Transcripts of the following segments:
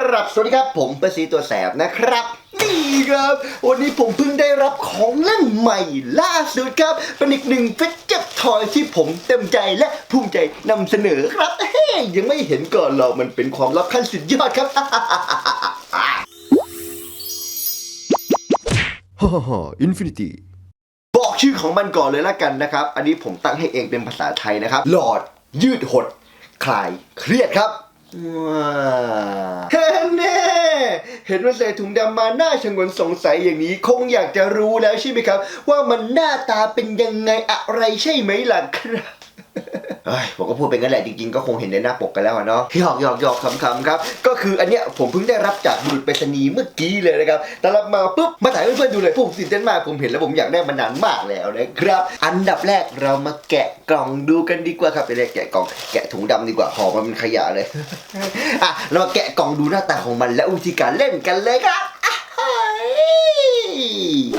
ครับ สวัสดีครับ ผมปร์ซีตัวแสบนะครับ นี่ครับ วันนี้ผมเพิ่งได้รับของเล่นใหม่ล่าสุดครับ เป็นอีกหนึ่งเฟซเจ็บทอยที่ผมเต็มใจและภูมิใจนำเสนอครับเฮ้ยยังไม่เห็นก่อนหรอกมันเป็นความลับขั้นสุดยอดครับฮ่าฮ่าอินฟินิตี้บอกชื่อของมันก่อนเลยละกันนะครับ อันนี้ผมตั้งให้เองเป็นภาษาไทยนะครับ หลอดยืดหด คลายเครียดครับ ว้าวเฮ้นแน่เห็นว่าใส่ถุงดำมาหน้าชงนสงสัยอย่างนี้ คงอยากจะรู้แล้วใช่ไหมครับ ว่ามันหน้าตาเป็นยังไงอะไรใช่ไหมล่ะครับ ผมก็พูดไปงั้นแหละจริงๆ ก็คงเห็นในหน้าปกกันแล้วเนาะหยอกหยอกหยอกคำๆครับ ก็คืออันเนี้ยผมเพิ่งได้รับจากบุรุษไปรษณีย์เมื่อกี้เลยนะครับแต่รับมาปุ๊บมาถ่ายให้เพื่อนๆดูเลยผมตื่นเต้นมากผมเห็นแล้วผมอยากได้มานานมากแล้วนะครับ อันดับแรกเรามาแกะกล่องดูกันดีกว่าครับไปเลยแกะกล่องแกะถุงดำดีกว่าห่อมันเป็นขยะเลยอะเรามาแกะกล่องดูหน้าตาของมันและวิธีการเล่นกันเลยครับ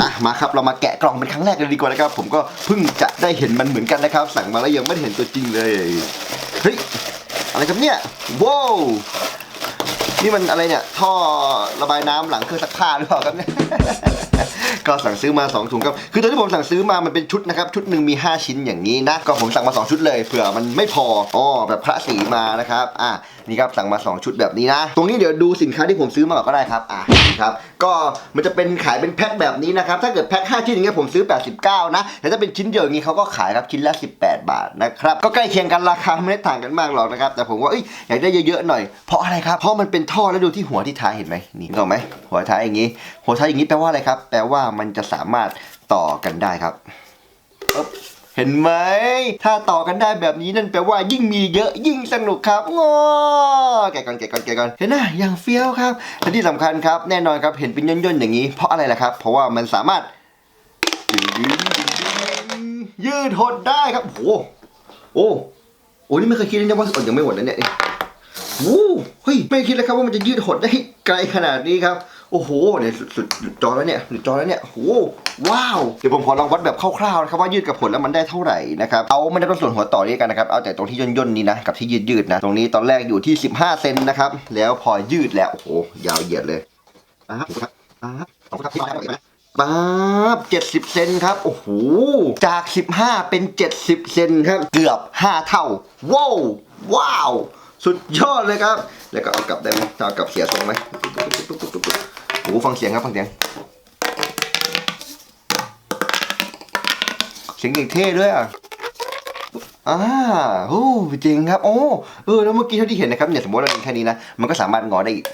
อะมาครับเรามาแกะกล่องเป็นครั้งแรกเลยดีกว่านะครับ ผมก็เพิ่งจะได้เห็นมันเหมือนกันนะครับ สั่งมาแล้วยังไม่ได้เห็นตัวจริงเลยเฮ้ยอะไรครับเนี่ยว้าวนี่มันอะไรเนี่ยท่อระบายน้ำหลังเครื่องซักผ้าหรือเปล่าครับเนี่ย ก็สั่งซื้อมา 2 ถุงครับ คือตอนที่ผมสั่งซื้อมามันเป็นชุดนะครับ ชุดหนึ่งมี 5 ชิ้นอย่างนี้นะ ก็ผมสั่งมา 2 ชุดเลย เผื่อมันไม่พออ๋อแบบพระสีมานะครับ อะ นี่ครับสั่งมา 2 ชุดแบบนี้นะ ตรงนี้เดี๋ยวดูสินค้าที่ผมซื้อมาก่อนก็ได้ครับ อะนี่ครับ ก็มันจะเป็นขายเป็นแพ็คแบบนี้นะครับ ถ้าเกิดแพ็ค5ชิ้นอย่างเงี้ยผมซื้อ 89 นะ แต่ถ้าเป็นชิ้นเดียวอย่างงี้เขาก็ขายครับชิ้นละ 18 บาทนะครับ ก็ใกล้เคียงกันราคาไม่ได้ต่างกันมากหรอกนะครับ แต่ผมว่าเอ้ยอยากได้เยอะๆหน่อย เพราะอะไรครับ เพราะมันเป็นท่อแล้วดูที่หัวที่ท้ายเห็นไหมนี่เห็นไหมหัวท้ายอย่างงี้ หัวท้ายอย่างนี้แปลว่าอะไรครับ แปลว่ามันจะสามารถต่อกันได้ครับปึ๊บเห็นไหม ถ้าต่อกันได้แบบนี้นั่นแปลว่ายิ่งมีเยอะยิ่งสนุกครับงอแกะก่อนแกะก่อนแกะก่อน เห็นไหมอย่างเฟี้ยวครับ และที่สำคัญครับแน่นอนครับเห็นเป็นย่นๆอย่างนี้ เพราะอะไรล่ะครับ เพราะว่ามันสามารถ ยืดหดได้ครับ โอ้โหโอ้โอ้นี่ไม่เคยคิดเลยนะว่าอดยังไม่หมดนะเนี่ยโอ้เฮ้ยไม่คิดเลยครับว่ามันจะยืดหดได้ไกลขนาดนี้ครับ โอ้โหเนี่ยสุดสุดหลุดจอแล้วเนี่ยหลุดจอแล้วเนี่ยโอ้ว้าวเดี๋ยวผมขอลองวัดแบบคร่าวๆนะครับว่ายืดกับผลแล้วมันได้เท่าไหร่นะครับเอาไม่ได้ตรงส่วนหัวต่อนี้กันนะครับเอาแต่ตรงที่ย่นๆนี้นะกับที่ยืดยืดๆนะตรงนี้ตอนแรกอยู่ที่ 15 เซนนะครับแล้วพอยืดแล้วโอ้โหยาวเหยียดเลยอ่าครับอ่าขอบคุณครับที่มาได้ไหมป๊าบ70 เซนครับ โอ้โห จาก 15 เป็น 70 เซนครับ เกือบ 5 เท่า ว้าวว้าว สุดยอดเลยครับ แล้วก็เอากลับได้ไหมเอากลับเสียทรงไหม หฟังเสียงครับฟังเสียง เสียงเก่งเท่ด้วยอะอ่าโอ้จริงครับ โอ้เออแล้วเมื่อกี้เท่าที่เห็นนะครับเนี่ยสมมติเราเล่นแค่นี้นะ มันก็สามารถงอได้อีก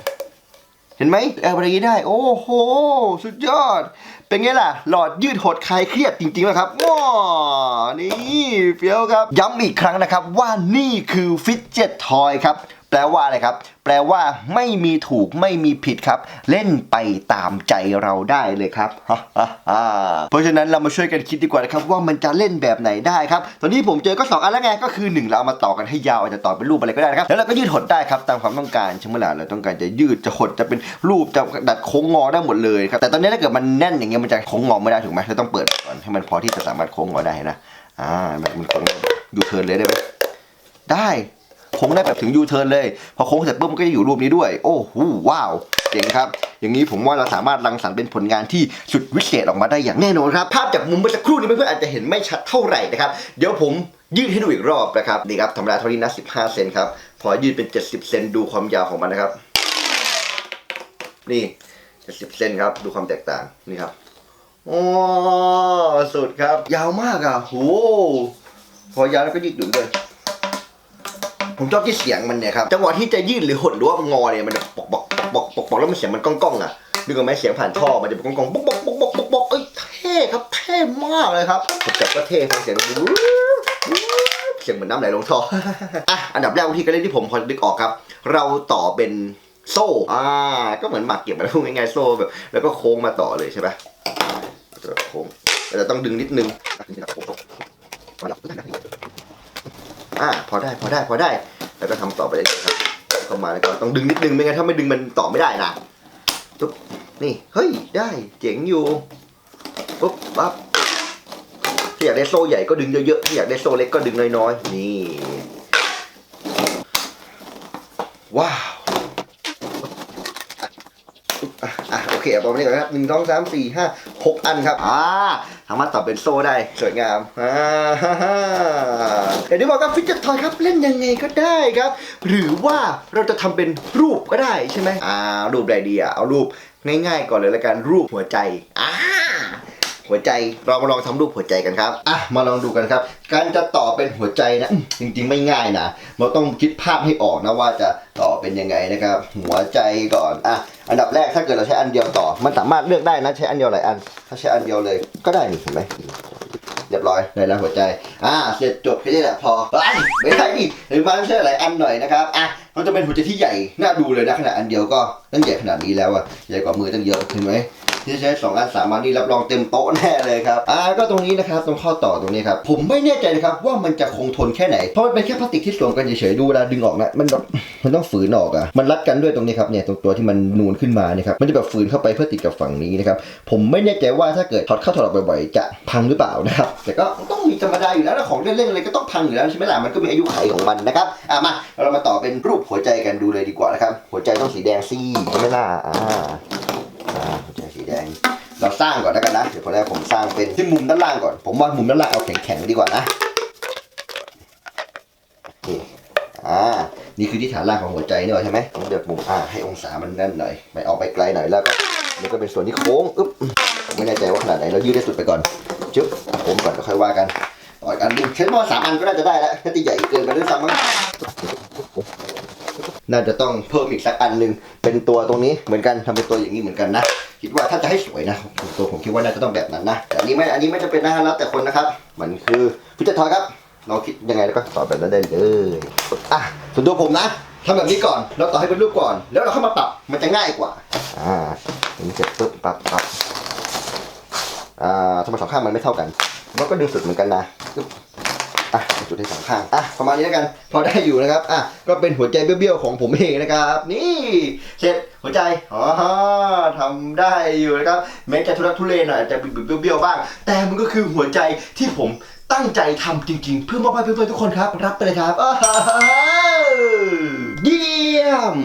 เห็นไหมแอลบรีได้ โอ้โห สุดยอด เป็นไงล่ะ หลอดยืดหดคลายเครียดจริงๆแล้วครับว้านี่เฟี้ยวครับ ย้ำอีกครั้งนะครับว่านี่คือฟิตเจ็ตทอยครับ แปลว่าอะไรครับ แปลว่าไม่มีถูกไม่มีผิดครับ เล่นไปตามใจเราได้เลยครับเพราะฉะนั้นเรามาช่วยกันคิดดีกว่านะครับ ว่ามันจะเล่นแบบไหนได้ครับตอนนี้ผมเจอก็สองอันแล้วไงก็คือหนึ่งเราเอามาต่อกันให้ยาวอาจจะต่อเป็นรูปอะไรก็ได้นะครับแล้วเราก็ยืดหดได้ครับตามความต้องการใช่ไหมล่ะเราต้องการจะยืดจะหดจะเป็นรูปจะดัดโค้งงอได้หมดเลยครับแต่ตอนนี้ถ้าเกิดมันแน่นอย่างเงี้ยมันจะโค้งงอไม่ได้ถูกไหมเราต้องเปิดก่อนให้มันพอที่จะสามารถโค้งงอได้นะอ่ามันมันโค้งยูเทิร์นเลยได้ไหมได้ โค้งได้แบบถึงยูเทิร์นเลย พอโค้งเสร็จปุ๊บมันก็จะอยู่รูปนี้ด้วย โอ้โหว้าวเจ๋งครับ อย่างนี้ผมว่าเราสามารถรังสรรค์เป็นผลงานที่สุดวิเศษออกมาได้อย่างแน่นอนครับ ภาพจากมุมเมื่อสักครู่นี้เพื่อนๆอาจจะเห็นไม่ชัดเท่าไหร่นะครับ เดี๋ยวผมยืดให้ดูอีกรอบนะครับนี่ครับธรรมดาเท่านี้นะ15 เซนครับ พอยืดเป็น 70 เซนดูความยาวของมันนะครับ นี่ 70 เซนครับ ดูความแตกต่าง นี่ครับโอ้สุดครับ ยาวมากอะโหพอยาวแล้วก็ยืดหยุ่นเลย ผมชอบที่เสียงมันเนี่ยครับจังหวะที่จะยืดหรือหดหรือว่างอเนี่ยมันจะปอกปอกปอกปอกปอกแล้วมันเสียงมันก้องก้องอะนึกออกไหมเสียงผ่านท่อมันจะเป็นก้องก้องปอกปอกปอกปอกปอกปอกเอ้ยเท่ครับเท่มากเลยครับผมจับก็เท่ฟังเสียงเสียงเหมือนน้ำไหลลงท่ออะอันดับแรกวิธีการเล่นที่ผมพอนึกออกครับ เราต่อเป็นโซ่อ่าก็เหมือนหมากเก็บอะไรพวง่ายๆโซ่แบบ แล้วก็โค้งมาต่อเลยใช่ปะโค้งแต่จะต้องดึงนิดนึง อ่าพอได้พอได้พอได้ แล้วก็ทำต่อไปเรื่อยครับเข้ามาแล้วก็ต้องดึงนิดนึงไม่งั้นถ้าไม่ดึงมันต่อไม่ได้นะปุ๊บนี่เฮ้ยได้เจ๋งอยู่ปุ๊บปั๊บถ้าอยากได้โซ่ใหญ่ก็ดึงเยอะๆถ้าอยากได้โซ่เล็กก็ดึงน้อยๆนี่ว้าวอะอะโอเคเอาไประมาณนี้ก่อนครับหนึ่งสองสามสี่ห้าหกอันครับอ่า สามารถต่อเป็นโซ่ได้สวยงามอ่าฮ่าฮ่าเดี๋ยวนี้บอกกับฟิชเจตทอยครับเล่นยังไงก็ได้ครับ หรือว่าเราจะทำเป็นรูปก็ได้ใช่ไหมอ่ารูปอะไรดีอะเอารูปง่ายๆก่อนเลยละกันรูปหัวใจอ่า หัวใจ เรามาลองทำรูปหัวใจกันครับอะมาลองดูกันครับ การจะต่อเป็นหัวใจนะจริงๆไม่ง่ายนะเราต้องคิดภาพให้ออกนะว่าจะต่อเป็นยังไงนะครับ หัวใจก่อนอะอันดับแรกถ้าเกิดเราใช้อันเดียวต่อ มันสามารถเลือกได้นะใช้อันเดียวหลายอัน ถ้าใช้อันเดียวเลยก็ได้นี่เห็นไหมเรียบร้อยได้แล้วหัวใจ อ่า เสร็จจบแค่นี้แหละพอไปไม่ได้ดิหรือมันใช่หลายอันหน่อยนะครับ อะมันจะเป็นหัวใจที่ใหญ่ น่าดูเลยนะขนาดอันเดียวก็ตั้งใหญ่ขนาดนี้แล้วอะใหญ่กว่ามือตั้งเยอะเห็นไหม ที่ใช้สองอันสามอันนี่รับรองเต็มโต๊ะแน่เลยครับอ่าก็ตรงนี้นะครับตรงข้อต่อตรงนี้ครับผมไม่แน่ใจนะครับว่ามันจะคงทนแค่ไหนเพราะมันเป็นแค่พลาสติกที่สวมกันเฉยๆดูเวลาดึงออกนะมันแบบมันต้องฝืนออกอะมันรัดกันด้วยตรงนี้ครับเนี่ยตรงตัวที่มันนูนขึ้นมาเนี่ยครับมันจะแบบฝืนเข้าไปเพื่อติดกับฝั่งนี้นะครับผมไม่แน่ใจว่าถ้าเกิดถอดเข้าถอดออกบ่อยๆจะพังหรือเปล่านะครับแต่ก็ต้องมีธรรมดาอยู่แล้วของเล่นๆอะไรก็ต้องพังอยู่แล้วใช่ไหมล่ะมันก็มีอายุขัยของมันนะครับอะมาเรามาต่อเป็นรูปหัวใจกันดูเลยดีกว่านะครับหัวใจต้องสีแดงสิใช่ไหมล่ะอ่า งเราสร้างก่อนแล้วกันนะ เดี๋ยวคนแรกผมสร้างเป็นที่มุมด้านล่างก่อน ผมว่ามุมด้านล่างเอาแข็งๆดีกว่านะนี่อ่า นี่คือที่ฐานล่างของหัวใจนี่หรอใช่ไหมต้องเลือกมุมอ่าให้องศามันแน่นหน่อย ไปออกไปไกลหน่อยแล้วก็นี่ก็เป็นส่วนที่โค้งอึ๊บผมไม่แน่ใจว่าขนาดไหน เรายืดได้สุดไปก่อน จึ๊บโค้งก่อนก็ค่อยว่ากันต่อกันหนึงใช้ประมาสามอันก็น่าจะได้แล้วถ้าที่ใหญ่เกินไปด้วยซ้ำมั้งน่าจะต้องเพิ่มอีกสักอันหนึ่งเป็นตัวตรงนี้เหมือนกันทำเป็นตัวอย่างนี้เหมือนกันนะ คิดว่าถ้าจะให้สวยนะตัวผมคิดว่าน่าจะต้องแบบนั้นนะแต่อันนี้ไม่อันนี้ไม่จะเป็นนะแล้วแต่คนนะครับมันคือพิจารณาครับ เราคิดยังไงแล้วก็ต่อแบบนั้นได้เลยอะส่วนตัวผมนะทำแบบนี้ก่อนแล้วต่อให้เป็นรูปก่อน แล้วเราเข้ามาปรับมันจะง่ายกว่าอ่าอันเสร็จปุ๊บปรับปรับอ่าทำไมสองข้างมันไม่เท่ากันมันก็ดึงสุดเหมือนกันนะ อะจุดที่สองข้างอะประมาณนี้แล้วกัน พอได้อยู่นะครับอะก็เป็นหัวใจเบี้ยวๆของผมเองนะครับ นี่เสร็จหัวใจอ๋อทำได้อยู่นะครับแม้จะทุรักทุเลหน่อยอาจจะบิดๆเบี้ยวๆบ้าง แต่มันก็คือหัวใจที่ผมตั้งใจทำจริง ๆ เพื่อมอบให้เพื่อนๆทุกคนครับ รับไปเลยครับเยี่ยม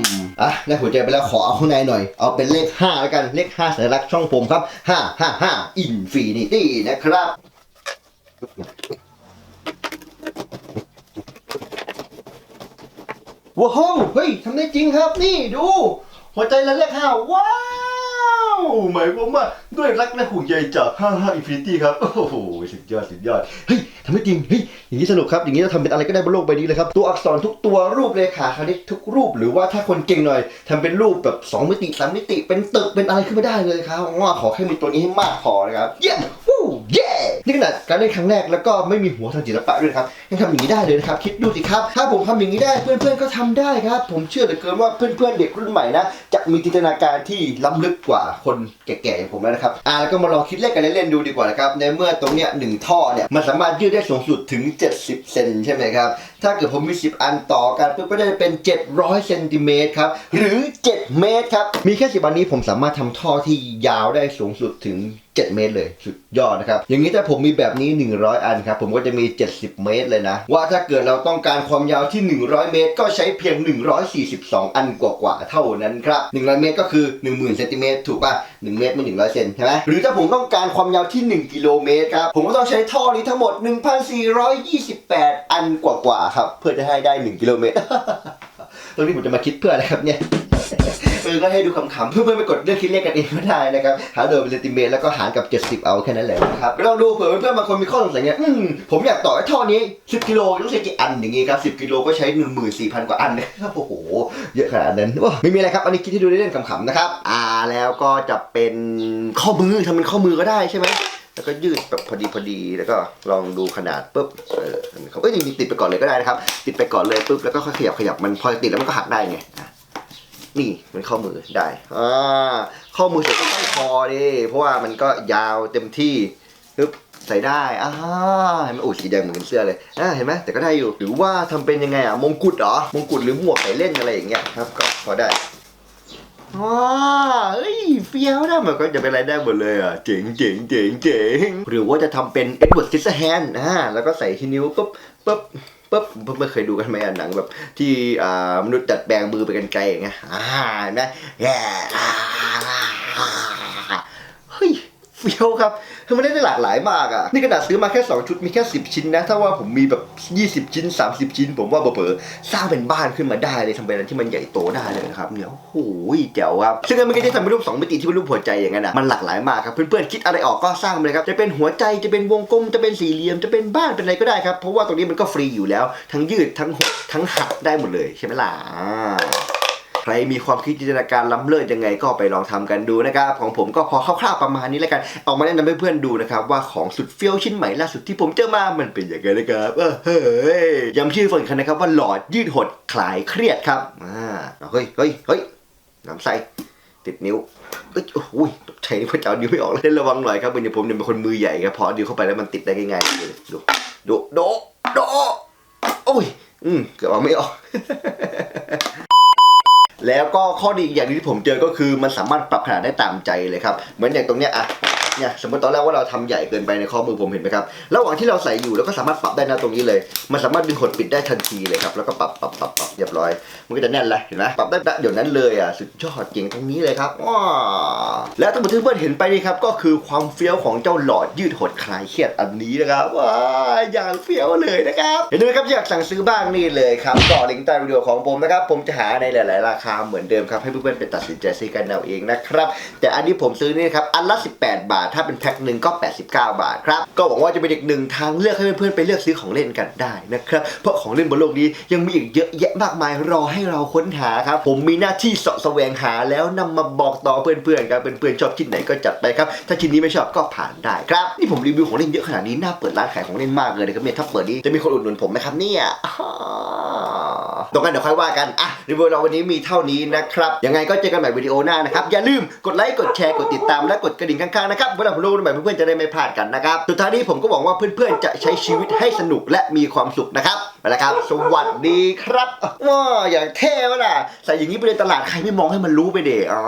อะได้หัวใจไปแล้วขอเอาข้างในหน่อย เอาเป็นเลข5แล้วกันเลข5สัญลักษณ์ช่องผมครับ 5 5 5 Infinity นะครับ ว้าวเฮ้ยทำได้จริงครับ นี่ดู หัวใจละเลขห้าว้าวหมายความว่าด้วยรักและห่วงใยจาก5 5 Infinity ครับ โอ้โหสุดยอดสุดยอดเฮ้ยทำได้จริงเฮ้ยอย่างนี้สนุกครับ อย่างนี้เราทำเป็นอะไรก็ได้บนโลกใบนี้เลยครับ ตัวอักษรทุกตัวรูปเลขาคณิตทุกรูป หรือว่าถ้าคนเก่งหน่อยทำเป็นรูปแบบ2มิติ3มิติเป็นตึกเป็นอะไรขึ้นมาได้เลยครับว่าขอแค่มีตัวนี้ให้มากพอนะครับเยี่ยม เย้นี่ขนาดการเล่นครั้งแรกแล้วก็ไม่มีหัวทางศิลปะด้วยนะครับยังทำอย่างนี้ได้เลยนะครับคิดดูสิครับถ้าผมทำอย่างนี้ได้เพื่อนๆก็ทำได้ครับ ผมเชื่อเหลือเกินว่าเพื่อนๆเด็กรุ่นใหม่นะจะมีจินตนาการที่ล้ำลึกกว่าคนแก่ๆอย่างผมแล้วนะครับอ่าแล้วก็มาลองคิดเลขกันเล่นๆดูดีกว่านะครับในเมื่อตรงเนี้ยหนึ่งท่อเนี่ยมันสามารถยืดได้สูงสุดถึง 70 เซนใช่ไหมครับ ถ้าเกิดผมมี 10 อันต่อกันปุ๊บก็ได้เป็น 700เซนติเมตรครับ หรือ 7 เมตรครับ มีแค่ 10 อันนี้ผมสามารถทำท่อที่ยาวได้สูงสุดถึง 7 เมตรเลย สุดยอดนะครับ อย่างนี้ถ้าผมมีแบบนี้ 100 อันครับ ผมก็จะมี 70 เมตรเลยนะ ว่าถ้าเกิดเราต้องการความยาวที่ 100 เมตร ก็ใช้เพียง 142 อันกว่าๆเท่านั้นครับ 100 เมตรก็คือ 10,000เซนติเมตรถูกป่ะ 1 เมตรมัน100เซนใช่ไหมหรือถ้าผมต้องการความยาวที่ 1 กิโลเมตรครับ ผมก็ต้องใช้ท่อนี้ทั้งหมด 1,428 อันกว่าๆครับ เพื่อจะให้ได้1กิโลเมตรตรงนี้ผมจะมาคิดเพื่ออะไรครับเนี่ยเออก็ให้ดูขำๆเพื่อนๆไปกดเลือกคิดเลขกันเองก็ได้นะครับหาโดยเป็นเซนติเมตรแล้วก็หารกับ 70 เอาแค่นั้นแหละนะครับลองดูเผื่อเพื่อนๆบางคนมีข้อสงสัยเงี้ยอืมผมอยากต่อไอ้ท่อนี้ 10 กิโลต้องใช้กี่อันอย่างงี้ครับ10 กิโลก็ใช้ 14,000 กว่าอันนะครับโอ้โห เยอะขนาดนั้นว้าไม่มีอะไรครับอันนี้คิดให้ดูเล่นๆขำๆนะครับอ่าแล้วก็จะเป็นข้อมือทำเป็นข้อมือก็ได้ใช่ไหม แล้วก็ยืดแบบพอดีพอดีแล้วก็ลองดูขนาดปุ๊บเออเขาเอ้ยจริงติดไปก่อนเลยก็ได้นะครับ ติดไปก่อนเลยปุ๊บแล้วก็ค่อยขยับขยับมันพอติดแล้วมันก็หักได้ไงนี่เป็นข้อมือได้อ่าข้อมือเสร็จก็ต้องคอดิเพราะว่ามันก็ยาวเต็มที่ปึ๊บใส่ได้อ่าเห็นไหมโอ้สีแดงเหมือนกันเสื้อเลยอ่าเห็นไหมแต่ก็ได้อยู่หรือว่าทำเป็นยังไงอะมงกุฎเหรอมงกุฎหรือหมวกใส่เล่นอะไรอย่างเงี้ยครับก็พอได้ ว้าเอ้ยเฟี้ยวนะมันก็จะเป็นอะไรได้หมดเลยอะ เจ๋งเจ๋งเจ๋งเจ๋งหรือว่าจะทำเป็นเอ็ดเวิร์ดซิสแฮนอ่าแล้วก็ใส่ที่นิ้วปุ๊บปุ๊บปุ๊บเพิ่งไม่เคยดูกันไหมอะหนังแบบที่อ่ามนุษย์ดัดแปลงมือไปกันไกลอย่างเงี้ยอ่าเห็นไหมแย่ เฟี้ยวครับคือมันได้หลากหลายมากอะ นี่ขนาดซื้อมาแค่ 2 ชุดมีแค่ 10 ชิ้นนะ ถ้าว่าผมมีแบบ 20 ชิ้น 30 ชิ้น ผมว่าเผลอๆสร้างเป็นบ้านขึ้นมาได้เลยทำเป็นอะไรที่มันใหญ่โตได้เลยนะครับเนี่ยโอ้โหแจ๋วครับ ซึ่งมันไม่ได้ทำเป็นรูป 2 มิติที่เป็นรูปหัวใจอย่างนั้นนะมันหลากหลายมากครับเพื่อนๆคิดอะไรออกก็สร้างเลยครับจะเป็นหัวใจจะเป็นวงกลมจะเป็นสี่เหลี่ยมจะเป็นบ้านเป็นอะไรก็ได้ครับเพราะว่าตรงนี้มันก็ฟรีอยู่แล้ว ทั้งยืดทั้งหดทั้งหักได้หมดเลยใช่ไหมล่ะ ใครมีความคิดจินตนาการล้ำเลิศยังไงก็ไปลองทำกันดูนะครับ ของผมก็พอคร่าวๆประมาณนี้แล้วกัน เอามาแนะนำให้เพื่อนดูนะครับว่าของสุดเฟี้ยวชิ้นใหม่ล่าสุดที่ผมเจอมา มันเป็นย่างไรนะครับเออเฮ้ยย้ำชื่อฝนคันนะครับว่าหลอดยืดหดคลายเครียดครับอ่าเฮ้ยเฮ้ยเฮ้ยน้ำใสติดนิ้วเอ้ยโอ้โหตกใจนี่พระเจ้านิ้วไม่ออกเลยระวังหน่อยครับเหมือนผมเนี่ยเป็นคนมือใหญ่ครับพอเอานิ้วเข้าไปแล้วมันติดได้ง่ายๆดูดูโดโดโอ้ยอืมเกือบเอาไม่ออก แล้วก็ข้อดีอีกอย่างที่ผมเจอก็คือมันสามารถปรับขนาดได้ตามใจเลยครับ เหมือนอย่างตรงเนี้ยอะเนี่ยสมมติตอนแรกว่าเราทำใหญ่เกินไปในข้อมือผมเห็นไหมครับ ระหว่างที่เราใส่อยู่เราก็สามารถปรับได้นะตรงนี้เลย มันสามารถดึงหดปิดได้ทันทีเลยครับ แล้วก็ปรับปรับปรับปรับเรียบร้อย มันก็จะแน่นเลยเห็นไหมปรับได้เดี๋ยวนั้นเลยอะสุดยอดเก่งตรงนี้เลยครับว้าแล้วทั้งหมดที่เพื่อนเห็นไปนี่ครับก็คือความเฟี้ยวของเจ้าหลอดยืดหดคลายเครียดอันนี้นะครับว้าอย่างเฟี้ยวเลยนะครับเห็นไหมครับอยากสั่งซื้อบ้างนี่เลยครับต่อลิงก์ใต้วิดีโอของผมนะครับผมจะหาในหลาย ๆ ราคาเหมือนเดิมครับให้เพื่อนๆไปตัดสินใจซื้อกันเอาเองนะครับแต่อันนี้ผมซื้อนี่ครับอันละ 18 บาท ถ้าเป็นแพ็คหนึ่งก็ 89 บาทครับก็หวังว่าจะเป็นอีกหนึ่งทางเลือกให้เพื่อนๆไปเลือกซื้อของเล่นกันได้นะครับเพราะของเล่นบนโลกนี้ยังมีอีกเยอะแยะมากมายรอให้เราค้นหาครับ ผมมีหน้าที่เสาะแสวงหาแล้วนำมาบอกต่อเพื่อนๆครับเพื่อนๆชอบชิ้นไหนก็จัดไปครับ ถ้าชิ้นนี้ไม่ชอบก็ผ่านได้ครับ นี่ผมรีวิวของเล่นเยอะขนาดนี้น่าเปิดร้านขายของเล่นมากเลยนะครับเนี่ยถ้าเปิดนี้จะมีคนอุดหนุนผมไหมครับเนี่ยตรงกันเดี๋ยวค่อยว่ากัน อะ รีวิวเราวันนี้มีเท่านี้นะครับ ยังไงก็เจอกันใหม่วิดีโอหน้านะครับ อย่าลืมกดไลค์ กดแชร์ กดติดตาม และกดกระดิ่งข้างๆนะครับ เวลาผมลงใหม่เพื่อนๆจะได้ไม่พลาดกันนะครับ สุดท้ายนี้ผมก็หวังว่าเพื่อนๆจะใช้ชีวิตให้สนุกและมีความสุขนะครับ ไปแล้วครับ สวัสดีครับว้าอย่างเท่วะล่ะใส่อย่างนี้ไปในตลาดใครไม่มองให้มันรู้ไปเด็อ๋อ